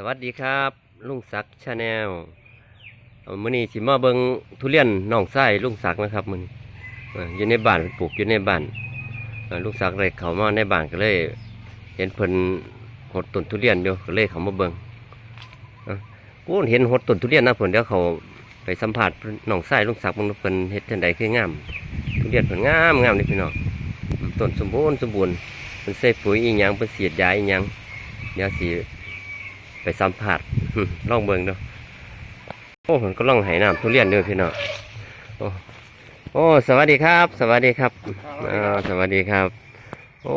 สวัสดีครับลุงศักดิ์ชาแนลมื้อนี้สิมาเบิงทุเรียนน้องไส้ลุงศักดิ์นะครับมือนี้อยู่ในบ้านปลูกอยู่ในบ้านลุงศักดิ์เลยเขามาในบ้านก็เลย เห็นเพิ่นหดต้นทุเรียนอยู่ก็เลยเขามาเบิงกูเห็นหดต้นทุเรียนนะเพิ่นเดี๋ยวเขาไปสัมผัสน้องไส้ลุงศักดิ์เบิ่งว่าเพิ่นเฮ็ดจังไดคืองามทุเรียนเพิ่นงามงามนี่พี่น้องต้นสมบูรณ์สมบูรณ์เพิ่นใส่ปุ๋ยอีหยังเพิ่นฉีดยาอีหยังเดี๋ยวสิ ไปสัมผัสลองเบิ่งเดูโอ้ผมก็ลองไหน้ำทุเรียนเด้วยพี่น้องโอ้โอ้ สวัสดีครับ สวัสดีครับอ่าสวัสดีครับ โอ้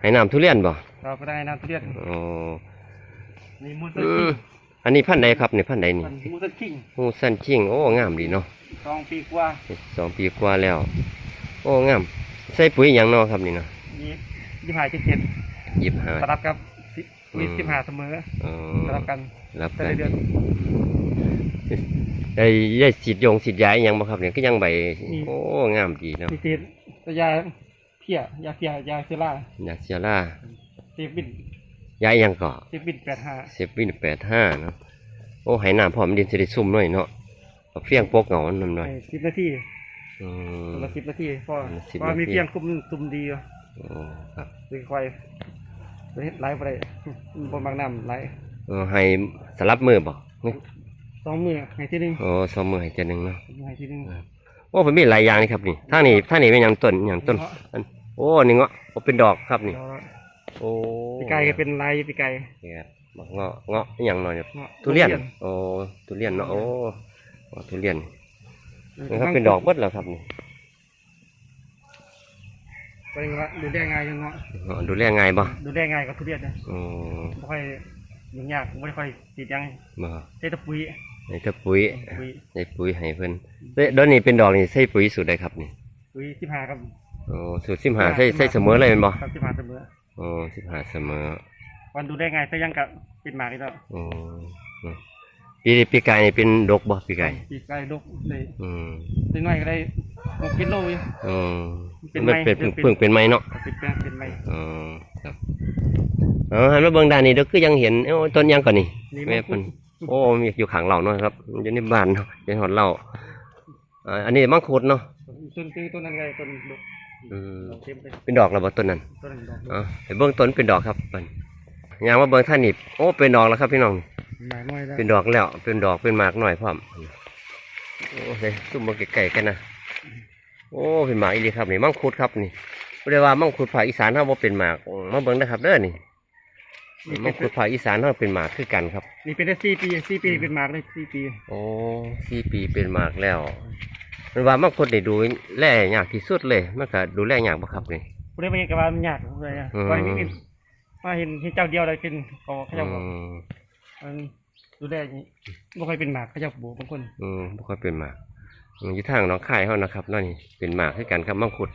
ไหน้ำทุเรียนบ่เราก็ได้น้ำทุเรียนโอ้มีมูสอืคิมงอันนี้พันธุ์ใดครับนี่พันธุ์ใดนี่มันมูสคิงโอ้สั้นชิงโอ้งามดีเนาะสองปีกว่าสองปีกว่าแล้ว โอ้งามใส่ปุ๋ยหยังเนาะครับนี่เนาะยี่ยี่ห้าเจ็ดเจ็ดยิบหาสลับกับสิ มีอืมสิบห้าเสมอเอสลับกันรับแต่กันละเดือนได้ได้ฉีดยงฉีดยาอหยังบ่ครับเนี่ยก็ยังใบโอ้งามดีเนาะมีสีดตัวยาเพี้ยยาเพี้ยยาเซล่าอยากเสียล่าเซฟินย้ายยังเกาะเซฟินแปดห้าเซฟวินแปดห้าเนาะโอ้ไหน้ำพร้อมดินสิได้ซุ่มหน่อยเนาะเอาเฟี้ยงโปกเหงามันหน่อยสิบนาทีอืมคนละสิบนาทีพอคนละ10พอมีนาทีเพียงคุมตุ่มดีอยู่โอ้ครับคือควายประ เทศไลฟ์อะไรบนบางน้ำไหลเออให้สลับมือบ่สองมือให้ที่หนึ่งโอ้สองมือให้เจาหนึ่งเนาะให้ที่หนึ่งโอ้ผมมีหลายอย่างนี่ครับนี่ทางนี้ทางนี้เป็นอย่างต้นอย่างต้นอันโอ้นี่เงาะโอ้เป็นดอกครับนี่แล้วโอ้ปีไก่ก็เป็นลายปีไก่ เนี่ยบักเงาะเงาะอหย่างหน่อยเนี่ยงาะทุเรียน โอ้ทุเรียนเนาะโอ้โอ้ทุเรียนนี่ครับเป็นดอกเบิดแล้วครับนี่ เป็นว่าดูได้ง่ายจังเนาะอ๋อดูแลง่ายบ่ดูได้ง่ายกับทุเรียนนะโอ้ไม่ค่อยยุ่งยากไม่ค่อยติดยังบ่ใช้แตะปุ๋ยในถ้าปุ๋ยปุ๋ยใส่ปุ๋ยให้เพิ่นเด้เดี๋ยวนี้เป็นดอกนี่ใส่ปุ๋ยสูตรใดครับนี่ปุ๋ยสิบห้าครับโอ้สูตรสิบห้าใส่ใส่เสมอเลยเป็นบ่ครับสิบห้าเสมอโอ้สิบห้าเสมอวันดูได้ง่ายแต่ยังกับเป็นหมากอีกแล้วโอ้ปีนี้ปีกายนี่เป็นดกบ่ปีกายปีไก่ดกเลยอืมได้น้อยก็ได้ หกกิโลอยู่ อืมเป็นมันไม้เป็นเป็นเพิ่งเป็นไม้เนาะกับเป็นแป้งเป็นไม้อ๋อครับเอ๋อหันมาเบิ่งด้านนี้เด้อคือยังเห็นเอ้าต้นยังก่อนนี่นี่แม่มัเพิ่นนโอ้มีอยู่ข้างเราเนาะครับมันอยู่ในบ้านเนาะเป็นหอดเราอ่าอันนี้มังคุดเนาะต้นคือต้นนั้นไงต้นดกอืมดอกเต็มเลยเป็นดอกแล้วบ่ต้นนั้น ต้นนั้นดอกอ๋อไปเบิ่งต้นเป็นดอกครับเพิ่นยางมาเบิ่งท่านนี่โอ้เป็นดอกแล้วครับพี่น้องหมากน้อยแล้วเป็นดอกแล้ว เป็นดอกเป็นหมากหน่อยพร้อมโอ้เฮ้ยซุ่มมาไกลๆกันนะ โอ้เป็นหมากอีหลีครับนี่มังคุดครับนี่เรียกว่ามังคุดภาคอีสานเฮาบ่เป็นหมากมาเบิ่งนะครับเด้อนี่นี่มังคุดภาคอีสานเฮาเป็นหมากคือกันครับ นี่เป็นได้สี่ปีสี่ปีเป็นหมากเลยสี่ปีโอ้สี่ปีเป็นหมากแล้วมันว่ามังคุดนี่ดูแลยากที่สุดเลยมันก็ดูแลยากบ่ครับนี่ผู้ได้มาเห็นกับว่ามันยากเลยอะอืมว่านี่มาเห็นเห็นเจ้าเดียวเลยเป็นเขาเขาเจะบอกอืมมันดูได้อย่างนี้บ่ค่อยเป็นหมากเขาเจะบอกบางคนอืมบ่ค่อยเป็นหมาก อืมอยู่ทางหน้องคายเฮานะครับเนั่นนี่เป็นหมากคือกันครับมังคุด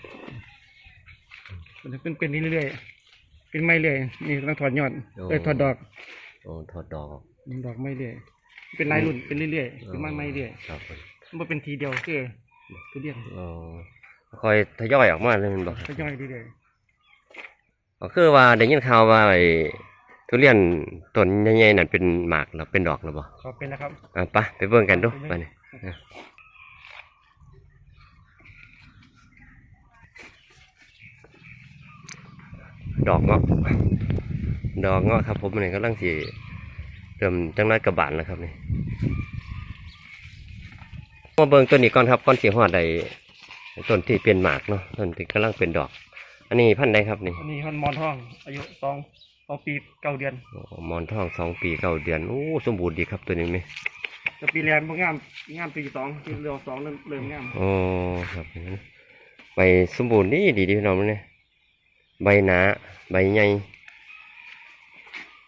มันเป็นเป็นเรื่อยๆเป็นไม่เรื่อยนี่ต้องถอดยอดเอ้ยถอดดอกโอ้ทอดดอก ดอกไม่เรื่อยเป็นลายรุ่นเป็นเรื่อยๆเป็นไม้ไม่เรื่อยครับผมมันเป็นทีเดียวคือทุเรียนอ๋อคอยทยอยออกมาเลยแมันบอกก็ย่อยเรื่อยก็คือว่าได้ยินข่าวว่าไอ้ทุเรียนต้นใหญ่ๆนั่นเป็นหมากแล้วเป็นดอกแล้วบ่ๆขอเป็นนะครับอะไปไปเบิ่งกันดูไปนี่นะ ดอกเงาะ ดอกเงาะครับ ผมนี่กำลังสิเริ่มจังไรกระบาลแล้วครับนี่มาเบิ่งต้นนี้ก่อนครับก่อนสิฮอดได้ต้นที่เป็นหมากเนาะต้นที่กำลังเป็นดอก อันนี้พันธุ์ใดครับนี่อันนี้มันมอนทอง อายุสองสองปีเก้าเดือนโอ้หมอนทองสองปีเก้าเดือนโอ้สมบูรณ์ดีครับตัวนี้ไหมแต่ปีแรกมันงามงามปีสองปีเร็วสองเริ่มเริ่มงามโอ้ครับใบสมบูรณ์ดีดีดีพี่น้องเนี่ย ใบหนาใบใหญ่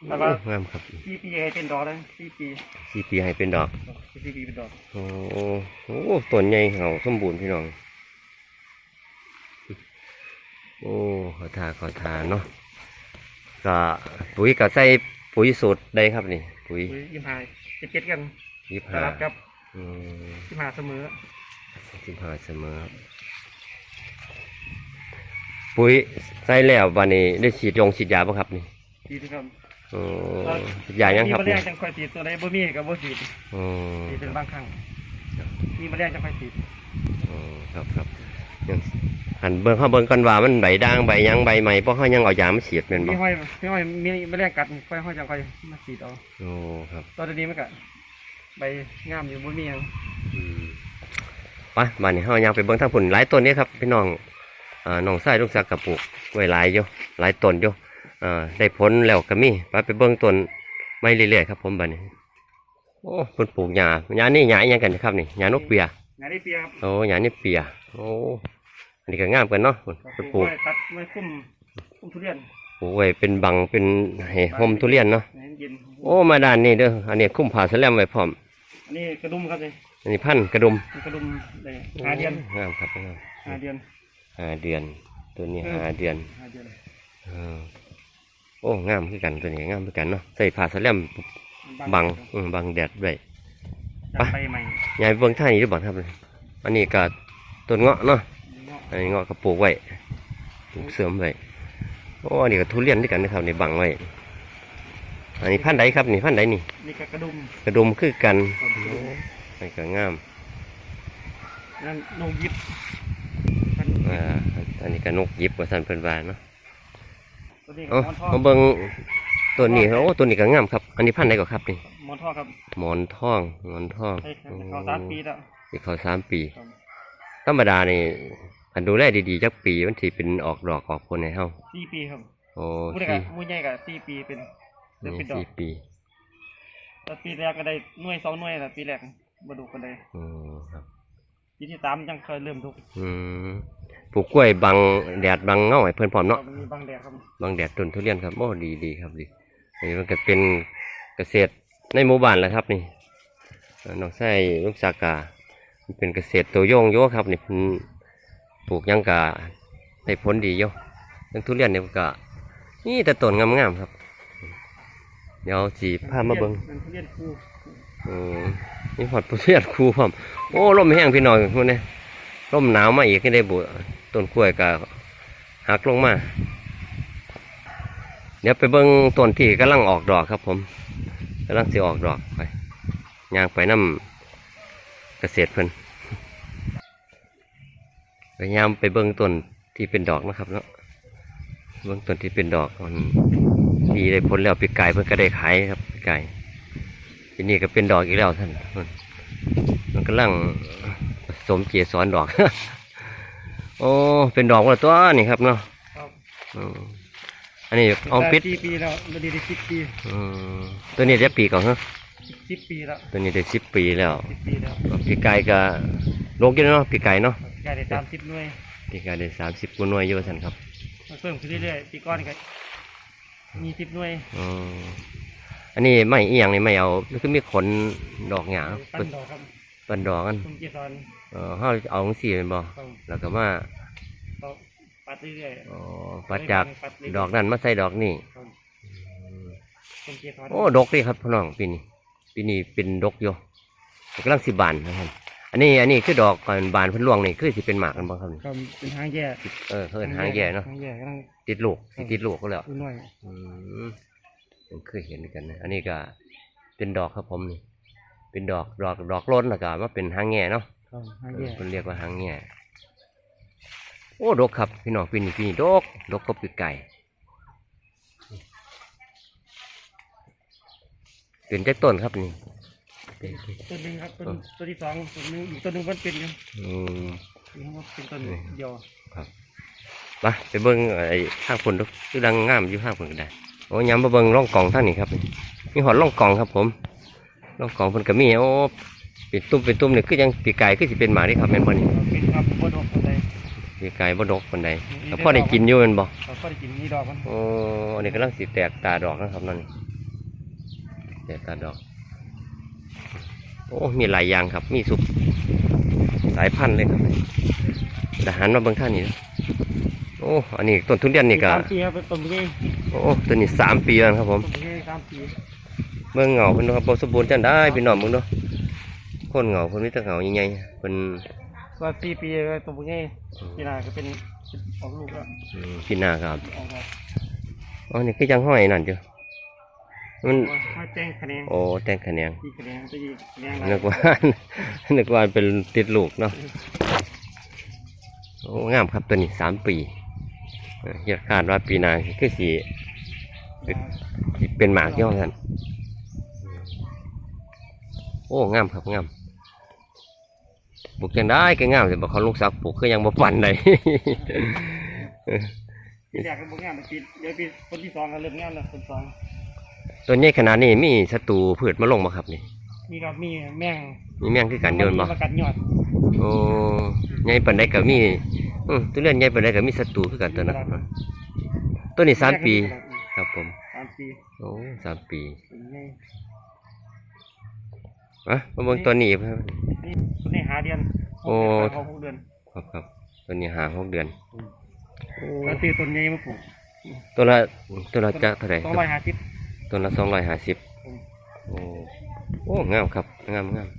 แล้วก็ งามครับสี่ปีให้เป็นดอกเลยสี่ปีสี่ปีให้เป็นดอก สี่ปีเป็นดอกโอ้โหต้นใหญ่เขาสมบูรณ์พี่น้อง โอ้ขอทาขอทาเนาะก็ปุ๋ยก็ใส่ปุ๋ยสูตรได้ครับนี่ ปุ๋ยปุ๋ยยิ้มหายเจ็ดเจ็ดกันยี่สห้าลับกับอืมยิ้มหาเสมอ สิบห้าเสมอครับ ปุ๋ยใส่แล้ววันนี้ได้ฉีดยงฉีดยาป่ะครับนี่ดีที่ครับอโอ้ยายังครับมีแมลเนี่ยงจังค่อยฉีดตัวใดบ่มีก็บ่ฉีดโอ้ฉีดเป็นบางครั้งมีแมลงจังค่อยฉีดโอ้ครับครับยังหันเบิ่งเข้าเบิ่งก่อนว่ามันใบด่างใบหยังใบใหม่เพราะเขายังเอายามาฉีดแม่นบ่มีห้อยมีห้อยมีแมลงกัดค่อยห้อยจังค่อยมาฉีดเอาโอ้ครับตอนนี้มันก็ใบงามอยู่บ่มีหยังอืมไปมานี่เฮายังไปเบิ่งทางผลหลายต้นนี้ครับพี่น้องอ่า น้องชายลูกศักดิ์กับปลูกไว้หลายอยู่หลายต้นอยู่อ่าได้ผลแล้วก็มีไปไปเบิ่งต้นไม่เรื่อยๆครับ ผมบัดนี้โอ้เพิ่นปลูกหญ้าหญ้านี่หญ้าอิหยังกันครับนี่หญ้านกเปียงานได้เปียครับโอ้หญ้านี่เปียโอ้อันนี้ก็งามกันเนาะเพิ่นไปปลูกไว้ตัดไว้คุ้มคุ้มทุเรียนปลูกไว้เป็นบังเป็นให้ห่มทุเรียนเนาะให้เย็นโอ้มาด้านนี้เด้ออันนี้คุ้มผ่าสแลมไว้พร้อมอันนี้กระดุมครับเลยอันนี้พันธุ์กระดุมกระดุมเลยหาเดือนงามครับงามหาเดือน ห้าเดือน ตัวนี้เออห้าเดือนหาเดือนเออโอ้งามคือกันตัวนี้งามคือกันเนาะใส่ผ้าสแลมบังอืมบังแดดไว้จับไปใหม่ยายเบิ่งท่านี้หรือเปล่าครับอันนี้ก็ต้นเงาะเนาะเนาะอันนี้เงาะก็ปลูกไว้ปลูกเสริมไว้โอ้อันนี้ก็ทุเรียนด้วยกันนะครับในบังไว้อันนี้พันธุ์ใดครับนี่พันธุ์ใดนี่นี่ก็กระดุมกระดุมคือกันกระดุมมันก็งามนั่นนงยิบมัน อ่าอันนี้ก็นกยิบว่าสันเพิ่นว่าเนาะตัวนี้เอ้าหมอนทอมางเบิ่งตัวนี้โอ้ตัวนี้ก็งามครับ อันนี้พันธุ์ใดก็ครับนี่หมอนทองครับหมอนทองหมอนทองใช่ครับเขาสามปีแล้วที่เขาสามปีครับธรรมดานี่อันดูแลดีๆจักปีมันสิเป็นออกดอกออกผลให้เฮาสี่ปีครับโอ้มู้ใหญ่สี่กับมู้ใหญ่กับสี่ปีเป็นเริ่มนี่เป็นดอกสี่ปีแล้วปีแรกก็ได้หน่วยสองหน่วยละปีแรกบดูกันเลยอืมครับปีที่สามยังเคยเริ่มทุกอืม ปลูกกล้วยบังแดดบังเงาให้เพิ่นพร้อมเนาะมีบางแดดครับบังแดดต้นทุเรียนครับโอ้ดีดีครับดีอันนี้มันก็เป็นเกษตรในหมู่บ้านแหละครับนี่เอ่อน้องไส้ลูกสากามันเป็นเกษตรตัวโยงโยครับนี่เพิ่นปลูกหยังกะได้ผลดีโยทั้งทุเรียนเนี่ยมันก็ นี่แต่ต้นงามๆครับ เดี๋ยวสีพามาเบิ่งมันทุเรียนคู่อืมนี่หอดผู้เรียนครูพร้อมโอ้ลมแห้งพี่น้องพวกนี้ลมหนาวมาอีกก็ได้บุ ต้นกล้วยก็หักลงมา เดี๋ยวไปเบิ่งต้นที่กำลังออกดอกครับผมกำลังสิออกดอกไปยางไปน้ำเกษตรเพิ่นพยายามไปเบิ่งต้นที่เป็นดอกนะครับเนาะเบิ่งต้นที่เป็นดอกมันดีได้ผลแล้วปีกไก่เพิ่นก็ได้ขายครับปีกไก่ทีนี้ก็เป็นดอกอีกแล้วท่านมันกำลังสมเกสรดอก โอ้ เป็นดอกว่าตัวนี่ครับเนาะครับอืมอันนี้เอาปิดสี่ปีแล้วมันดีได้สิบปีอืมตัวนี้ได้ปีก่อนฮะสิบปีแล้วตัวนี้ได้สิบปีแล้วสิบปีแล้วปีไก่ก็ลงกินเนาะปีไก่เนาะใกล้ได้สามสิบหน่วยปีไก่ได้สามสิบกว่าหน่วยอยู่ท่านครับมันเพิ่มขึ้นเรื่อยๆปีก่อนก็มีสิบหน่วยอืมอันนี้ไม่อีหยังนี่ไม่เอาคือมีขนดอกหยางตั้งดอกครับเป็นดอกกันคุณเกสรเออเขาเอาจังซี่เป็นบ่ครับแล้วก็มาต่อปัดเรื่อยอ๋อปัดจากดอกนั้นมาใส่ดอกนี่ๆครับคุณเกสรโอ้ดกดีครับพี่น้องปีนี้ปีนี้เป็นดกอยู่กำลังสิบานนะครับ อันนี้อันนี้คือดอกก่อนบานเพิ่นล่วงนี่คือสิเป็นหมากกันบ้างครับนี่ครับเป็นทางแย่เออเขาเอิ้นหางแย่เนาะทางแย่กำลังติดลูกสิติดลูกก็แล้วดูหน่อย อืมผมเคยเห็นกันนะ อันนี้ก็เป็นดอกครับผมนี่ เป็นดอกดอกดอกล้นแล้วก็มาเป็นหางแง่เนาะครับทางเอแย่อเพิ่นเรียกว่าหางแง่โอ้ดกครับพี่น้องปีนี้ปีนี้ดกดกก็ปีกไก่ เป็นจักต้นครับนี่ต้นหนึ่งครับต้นต้นที่สองต้นหนึ่งอีกต้นหนึ่งมันเป็นอยู่อืมนี่ครับเป็นต้นเดียวมาไปเบิ้งไอ้ข้างฝนดูคือดังงามอยู่ข้างฝนก็ได้โอ้ยย้ำมาเบิ้งร่องกล่องท่านนี่ครับมีหอดร่องกล่องครับผม ร่องกล่องเพิ่นก็มีโอ้เป็นตุ้มเป็นตุ้มนี่คือยังปีกไก่คือสิเป็นหมาที่ครับแม่นบ่นี่เป็นครับบดอกคนใดปีกไก่บ่ดกปานใดแต่พอได้กินอยู่แม่นบ่เราก็ได้กินนี่ดอกมันโอ้อันนี้กำลังสิแตกตาดอกนะครับนั่นนี่แตกตาดอกโอ้มีหลายอย่างครับ มีสุกหลายพันธุ์เลยครับทหารมาเบิ่งท่านนี่นะโอ้อันนี้ต้นทุเรียนนี่ก็สามปีครับเป็นต้นเงี้ยโอ้ตัวนี้สามปีแล้วนะครับผมต้นเงี้ยสามปี เบิ่งเหงาเพิ่นครับบ่สมบูรณ์จังได้พี่น้องมึงเนาะคนเหงาเพิ่นมีแต่เหงาใหญ่ๆเพิ่นก็สี่ปีก็ต้นเงี้ยปีหน้าก็เป็นออกลูกแล้วอืมพี่นาครับออกดอกอ๋อนี่คือจังห้อยนั่นจ้ะมันมาแจ้งคะแนนโอ้แต่งขะแนงที่คะแนนจะยีคะแนนนึกว่านึกว่าเป็นติดลูกเนาะโอ้งามครับตัวนี้สามปีเออเฮ็ดคาดว่าปีหน้าคือสีเป็นหมากย่อกันโอ้งามครับงามปลูกยังได้ก็งามแต่บอกเขาลูกสาวปลูกก็ยังบ่ปันเลยปีแรกก็บ่งามปีเดี๋ยวปีคนที่สองก็เริ่มงามแล้วคนสองตัวนี้ขนาดนี้มีศัตรูพืชมาลงบ่ครับนี่นี่ก็มีแมงมีแมงคือกันเดินบ่มากัดยอดโอ้ใหญ่ปานใดก็มีอือตัวเลื่อนใหญ่ปานใดก็มีศัตรูคือกันตัวนั้นตัวนี้สามปี ครับผมสามปีโอ้สามปีเป็นไง อะมาเบิ่งตัวนี้ครับ นี่ตัวนี้หาเดือนโอ้เขาหกเดือนครับครับตัวนี้หาหกเดือนโอ้ก็ซื้อต้นใหญ่มาปลูกตัวละตัวละจะเท่าไหร่สองร้อยห้าสิบ ตัวละสองร้อยห้าสิบอืม โอ้โอ้งามครับงามงาม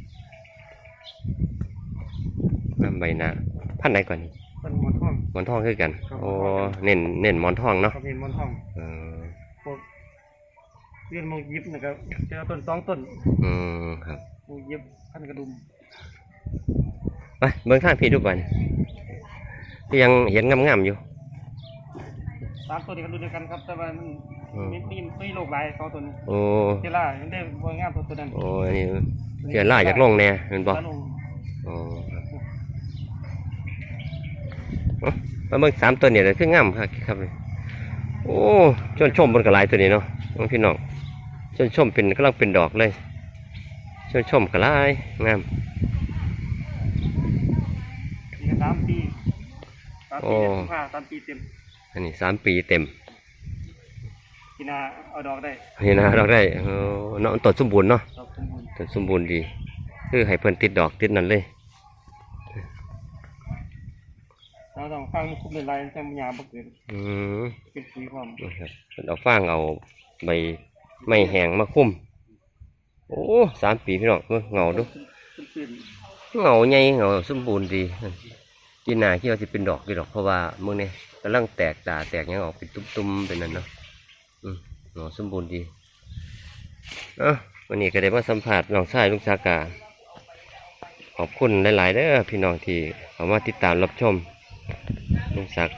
งามใบหน้าพันธุ์ไหนก่อนนี่ต้นหมอนทอง หมอนทองคือกัน ครับ โอ้เน้นเน้นหมอนทองเนาะเขาเป็นหมอนทองเออพวกเรียนมงยิบนะครับเจอต้นสองต้นอืมครับ มงยิบพันกระดุมไปเบิ่งข้างพี่ดูก่อนที่ยังเห็นงามๆอยู่สามตัวนี้ก็รุ่นเดียวกันครับ แต่ว่ามันอืมมีมีมีโรคหลายสองตัวนี้โอ้เจล่ายังได้บวยงามตัวตัวนั้นโอ้อันนี้เสียล่าอยากลงแน่เห็นบ่ลงโอ้เอามาเบิ่งสามตัวเนี่ยคืองามครับครับโอ้ชนชมบนกระไลายตัวนี้เนาะน้องพี่น้องชนชมเป็นกำลังเป็นดอกเลย ชนชมกระไลายงามนี่ก็สามปีสามโอ้ปีเต็มค่าสามปีเต็มอันนี้สามปีเต็มกินาเอาดอกได้นี่นะดอกได้เออเนาะต้นสมบูรณ์เนาะดอกสมบูรณ์ต้นสมบูรณ์ดี คือให้เพิ่นติดดอกติดนั่นเลยเราต้องฟังมันคุมเป็นลายแต่มันยามบ่เกินอืมเป็นสีความนะครับเพิ่นเอาฟางเอาใบไม้แห้งมาคุ้ม โอ้สามปีพี่น้องเบิ่งเงาดูขึ้นเงาใหญ่เงาสมบูรณ์ดีกินหนาคิดว่าสิเป็นดอกกี่ดอกเพราะว่ามึงเนี่ยกำลังแตกตาแตกหยังออกเป็นตุ้มๆเป็นนั่นเนาะอืมเงาสมบูรณ์ดีเอ้าวันนี้ก็ได้มาสัมผัสน้องชายลุงสากาขอบคุณหลายๆเด้อพี่น้องที่เข้ามาติดตามรับชมลุงศักดิ์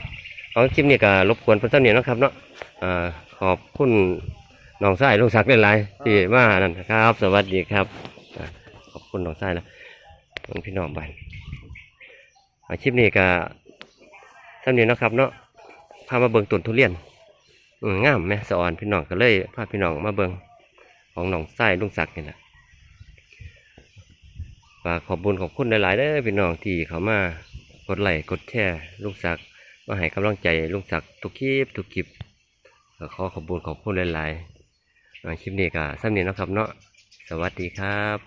เอาคลิปนี้ก็รบกวนเพิ่นซ้ำเนี่ยนาะครับเนาะอ่าขอบคุณ น้องชายลุงศักดิ์หลายๆที่มานั่นครับ สวัสดีครับอ่าขอบคุณน้องชายนะน้องพี่น้องบ้านอาชีพนี้ก็สำเนียงนาะครับ เนาะพามาเบิ่งต้นทุเรียนอืมงามแม่สะอ่อนพี่น้องก็เลยพาพี่น้องมาเบิ่งของน้องไส้ลุงศักดิ์นี่แหละฝากขอบบุญขอบคุณหลายๆเด้อพี่น้องที่เขามากดไลค์กดแชร์ลุงศักดิ์มาให้กำลังใจลุงศักดิ์ทุกคลิปทุกคลิปก็ขอขอบบุญขอบคุณหลายๆอา คลิปนี้ก็สำเนียงนะครับเนาะสวัสดีครับ